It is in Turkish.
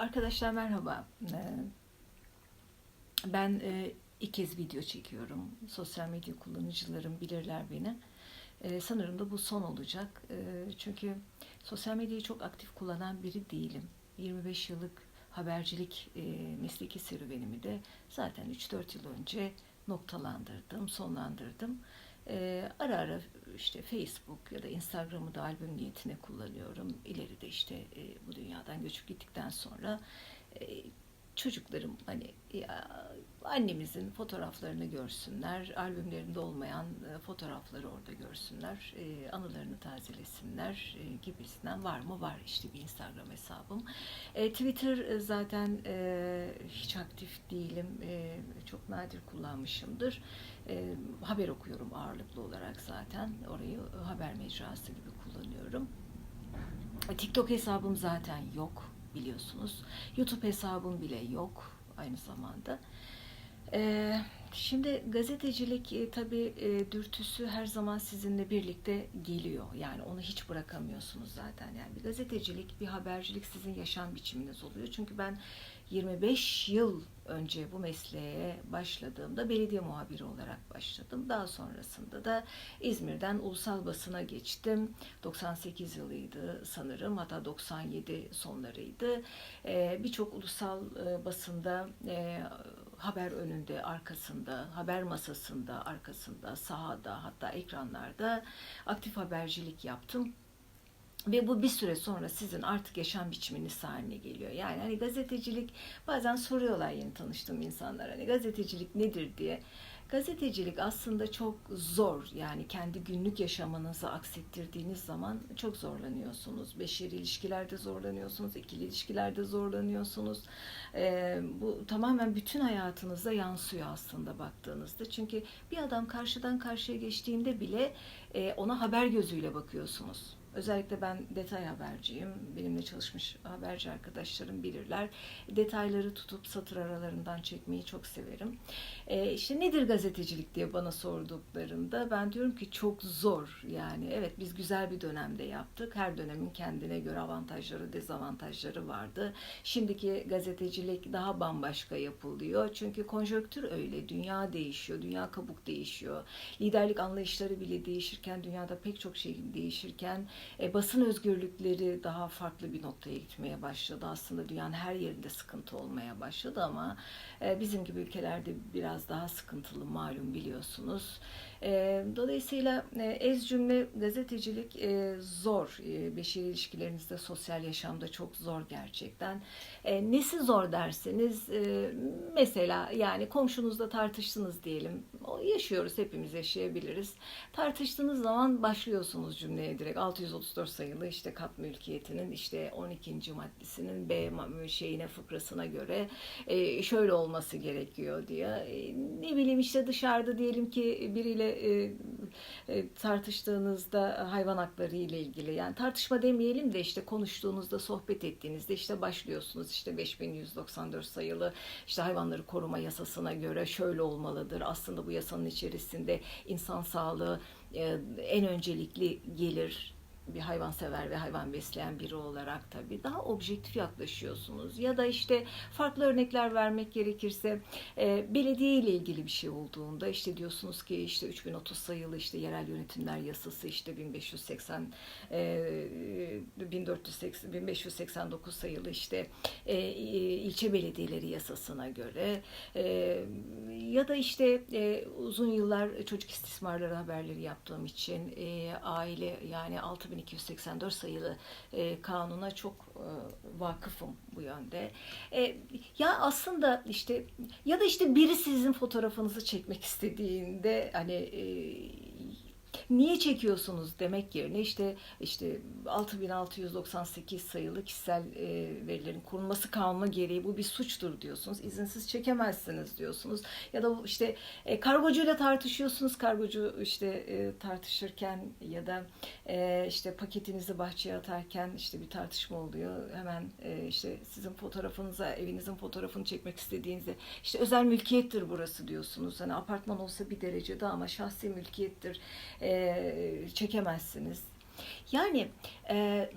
Arkadaşlar merhaba. Ben e, ilk kez video çekiyorum. Sosyal medya kullanıcılarım bilirler beni. Ee, Sanırım da bu son olacak. Ee, Çünkü sosyal medyayı çok aktif kullanan biri değilim. 25 yıllık habercilik e, mesleki serüvenimi de zaten 3-4 yıl önce noktalandırdım, sonlandırdım. Ee, ara ara işte Facebook ya da Instagram'ı da albüm niyetine kullanıyorum. İleride işte e, bu dünyadan göçüp gittikten sonra e, çocuklarım hani ya, annemizin fotoğraflarını görsünler, albümlerinde olmayan e, fotoğrafları orada görsünler, e, anılarını tazelesinler e, gibisinden var mı? Var işte bir Instagram hesabım. Twitter zaten hiç aktif değilim, çok nadir kullanmışımdır. Haber okuyorum ağırlıklı olarak zaten. Orayı haber mecrası gibi kullanıyorum. TikTok hesabım zaten yok biliyorsunuz. YouTube hesabım bile yok aynı zamanda. E, şimdi gazetecilik e, tabii e, dürtüsü her zaman sizinle birlikte geliyor. Yani onu hiç bırakamıyorsunuz zaten. Yani bir gazetecilik, bir habercilik sizin yaşam biçiminiz oluyor. Çünkü ben 25 yıl önce bu mesleğe başladığımda belediye muhabiri olarak başladım. Daha sonrasında da İzmir'den ulusal basına geçtim. 98 yılıydı sanırım hatta 97 sonlarıydı. Ee, Birçok ulusal e, basında e, haber önünde, arkasında, haber masasında, arkasında, sahada hatta ekranlarda aktif habercilik yaptım. Ve bu bir süre sonra sizin artık yaşam biçiminiz haline geliyor. Yani hani gazetecilik bazen soruyorlar yeni tanıştığım insanlar hani gazetecilik nedir diye. Gazetecilik aslında çok zor. Yani kendi günlük yaşamınızı aksettirdiğiniz zaman çok zorlanıyorsunuz. Beşeri ilişkilerde zorlanıyorsunuz, ikili ilişkilerde zorlanıyorsunuz. Ee, bu tamamen bütün hayatınıza yansıyor aslında baktığınızda. Çünkü bir adam karşıdan karşıya geçtiğinde bile e, ona haber gözüyle bakıyorsunuz. Özellikle ben detay haberciyim. Benimle çalışmış haberci arkadaşlarım bilirler. Detayları tutup satır aralarından çekmeyi çok severim. E, işte nedir gazetecilik diye bana sorduklarında ben diyorum ki çok zor. Yani evet biz güzel bir dönemde yaptık. Her dönemin kendine göre avantajları, dezavantajları vardı. Şimdiki gazetecilik daha bambaşka yapılıyor. Çünkü konjonktür öyle. Dünya değişiyor. Dünya kabuk değişiyor. Liderlik anlayışları bile değişirken, dünyada pek çok şey değişirken e, basın özgürlükleri daha farklı bir noktaya gitmeye başladı. Aslında dünyanın her yerinde sıkıntı olmaya başladı ama e, bizim gibi ülkelerde biraz daha sıkıntılı malum biliyorsunuz. Dolayısıyla ez cümle gazetecilik zor. E, beşeri ilişkilerinizde, sosyal yaşamda çok zor gerçekten. E, nesi zor derseniz mesela yani komşunuzla tartıştınız diyelim. Yaşıyoruz hepimiz yaşayabiliriz. Tartıştığınız zaman başlıyorsunuz cümleye direkt 634 sayılı işte kat mülkiyetinin işte 12. maddesinin B şeyine fıkrasına göre şöyle olması gerekiyor diye. E, ne bileyim işte dışarıda diyelim ki biriyle e, e, tartıştığınızda hayvan hakları ile ilgili yani tartışma demeyelim de işte konuştuğunuzda sohbet ettiğinizde işte başlıyorsunuz işte 5194 sayılı işte hayvanları koruma yasasına göre şöyle olmalıdır. Aslında bu yasanın içerisinde insan sağlığı e, en öncelikli gelir bir hayvansever ve hayvan besleyen biri olarak tabii daha objektif yaklaşıyorsunuz. Ya da işte farklı örnekler vermek gerekirse e, belediye ile ilgili bir şey olduğunda işte diyorsunuz ki işte 3030 sayılı işte yerel yönetimler yasası işte 1580 e, 1480 1589 sayılı işte e, ilçe belediyeleri yasasına göre e, ya da işte e, uzun yıllar çocuk istismarları haberleri yaptığım için e, aile yani 6284 sayılı e, kanuna çok e, vakıfım bu yönde. E, ya aslında işte ya da işte biri sizin fotoğrafınızı çekmek istediğinde hani e, niye çekiyorsunuz demek yerine işte işte 6698 sayılı kişisel e, verilerin korunması kanunu gereği bu bir suçtur diyorsunuz. İzinsiz çekemezsiniz diyorsunuz. Ya da işte e, kargocuyla tartışıyorsunuz. Kargocu işte e, tartışırken ya da e, işte paketinizi bahçeye atarken işte bir tartışma oluyor. Hemen e, işte sizin fotoğrafınıza, evinizin fotoğrafını çekmek istediğinizde işte özel mülkiyettir burası diyorsunuz. Hani apartman olsa bir derecede ama şahsi mülkiyettir. Çekemezsiniz. Yani e,